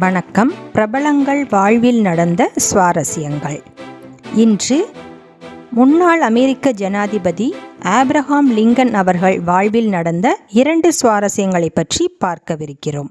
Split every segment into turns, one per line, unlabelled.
வணக்கம். பிரபலங்கள் வாழ்வில் நடந்த சுவாரஸ்யங்கள். இன்று முன்னாள் அமெரிக்க ஜனாதிபதி ஆப்ரஹாம் லிங்கன் அவர்கள் வாழ்வில் நடந்த இரண்டு சுவாரஸ்யங்களை பற்றி பார்க்கவிருக்கிறோம்.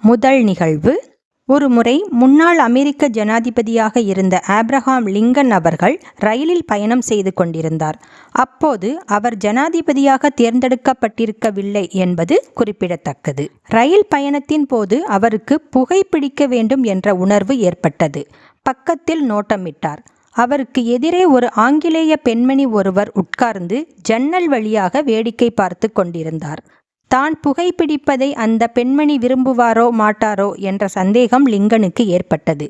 முதல் நிகழ்வு ஒரு முறை முன்னாள் அமெரிக்க ஜனாதிபதியாக இருந்த ஆப்ரஹாம் லிங்கன் அவர்கள் ரயிலில் பயணம் செய்து கொண்டிருந்தார். அப்போது அவர் ஜனாதிபதியாக தேர்ந்தெடுக்கப்பட்டிருக்கவில்லை என்பது குறிப்பிடத்தக்கது. ரயில் பயணத்தின் போது அவருக்கு புகைப்பிடிக்க வேண்டும் என்ற உணர்வு ஏற்பட்டது. பக்கத்தில் நோட்டமிட்டார். அவருக்கு எதிரே ஒரு ஆங்கிலேய பெண்மணி ஒருவர் உட்கார்ந்து ஜன்னல் வழியாக வேடிக்கை பார்த்து கொண்டிருந்தார். தான் புகைப்பிடிப்பதை அந்த பெண்மணி விரும்புவாரோ மாட்டாரோ என்ற சந்தேகம் லிங்கனுக்கு ஏற்பட்டது.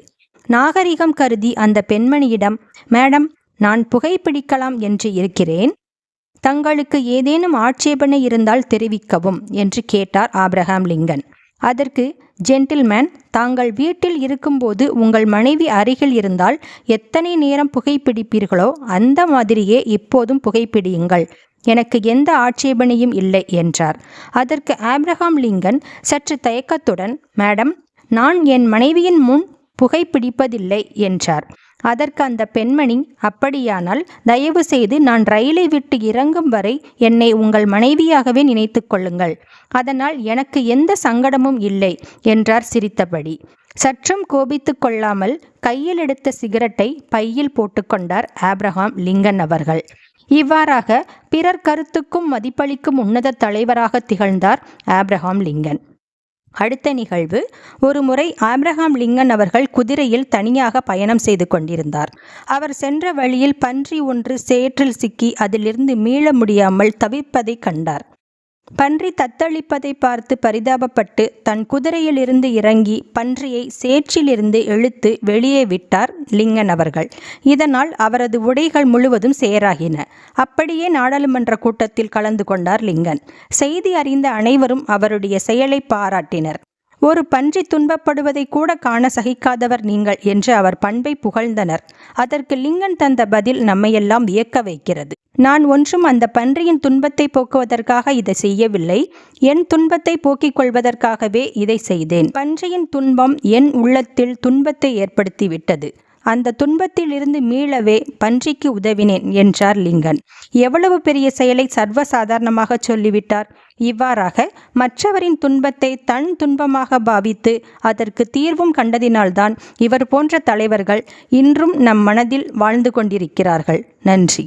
நாகரிகம் கருதி அந்த பெண்மணியிடம் மேடம் நான் புகைப்பிடிக்கலாம் என்று இருக்கிறேன். தங்களுக்கு ஏதேனும் ஆட்சேபனை இருந்தால் தெரிவிக்கவும் என்று கேட்டார் ஆப்ரஹாம் லிங்கன். அதற்கு ஜென்டில்மேன் தாங்கள் வீட்டில் இருக்கும்போது உங்கள் மனைவி அருகில் இருந்தால் எத்தனை நேரம் புகைப்பிடிப்பீர்களோ அந்த மாதிரியே இப்போதும் புகைப்பிடியுங்கள். எனக்கு எந்த ஆட்சேபனையும் இல்லை என்றார். அதற்கு ஆப்ரஹாம் லிங்கன் சற்று தயக்கத்துடன் மேடம் நான் என் மனைவியின் முன் புகைப்பிடிப்பதில்லை என்றார். அதற்கு அந்த பெண்மணி அப்படியானால் தயவு செய்து நான் ரயிலை விட்டு இறங்கும் வரை என்னை உங்கள் மனைவியாகவே நினைத்து கொள்ளுங்கள். அதனால் எனக்கு எந்த சங்கடமும் இல்லை என்றார் சிரித்தபடி. சற்றும் கோபித்து கொள்ளாமல் கையில் எடுத்த சிகரெட்டை பையில் போட்டுக்கொண்டார் ஆப்ரஹாம் லிங்கன் அவர்கள். இவ்வாறாக பிறர் கருத்துக்கும் மதிப்பளிக்கும் உன்னத தலைவராக திகழ்ந்தார் ஆப்ரஹாம் லிங்கன். அடுத்த நிகழ்வு ஒரு முறை ஆப்ரஹாம் லிங்கன் அவர்கள் குதிரையில் தனியாக பயணம் செய்து கொண்டிருந்தார். அவர் சென்ற வழியில் பன்றி ஒன்று சேற்றில் சிக்கி அதிலிருந்து மீள முடியாமல் தவிப்பதை கண்டார். பன்றி தத்தளிப்பதை பார்த்து பரிதாபப்பட்டு தன் குதிரையிலிருந்து இறங்கி பன்றியை சேற்றிலிருந்து இழுத்து வெளியே விட்டார் லிங்கன் அவர்கள். இதனால் அவரது உடைகள் முழுவதும் சேராகின. அப்படியே நாடாளுமன்ற கூட்டத்தில் கலந்து கொண்டார் லிங்கன். செய்தி அறிந்த அனைவரும் அவருடைய செயலை பாராட்டினர். ஒரு பன்றி துன்பப்படுவதை கூட காண சகிக்காதவர் நீங்கள் என்று அவர் பண்பை புகழ்ந்தனர். அதற்கு லிங்கன் தந்த பதில் நம்மையெல்லாம் வியக்க வைக்கிறது. நான் ஒன்றும் அந்த பன்றியின் துன்பத்தை போக்குவதற்காக இதை செய்யவில்லை. என் துன்பத்தை போக்கிக் கொள்வதற்காகவே இதை செய்தேன். பன்றியின் துன்பம் என் உள்ளத்தில் துன்பத்தை ஏற்படுத்திவிட்டது. அந்த துன்பத்திலிருந்து மீளவே பன்றிக்கு உதவினேன் என்றார் லிங்கன். எவ்வளவு பெரிய செயலை சர்வசாதாரணமாக சொல்லிவிட்டார். இவ்வாறாக மற்றவரின் துன்பத்தை தன் துன்பமாக பாவித்து அதற்கு தீர்வும் கண்டதினால்தான் இவர் போன்ற தலைவர்கள் இன்றும் நம் மனதில் வாழ்ந்து கொண்டிருக்கிறார்கள். நன்றி.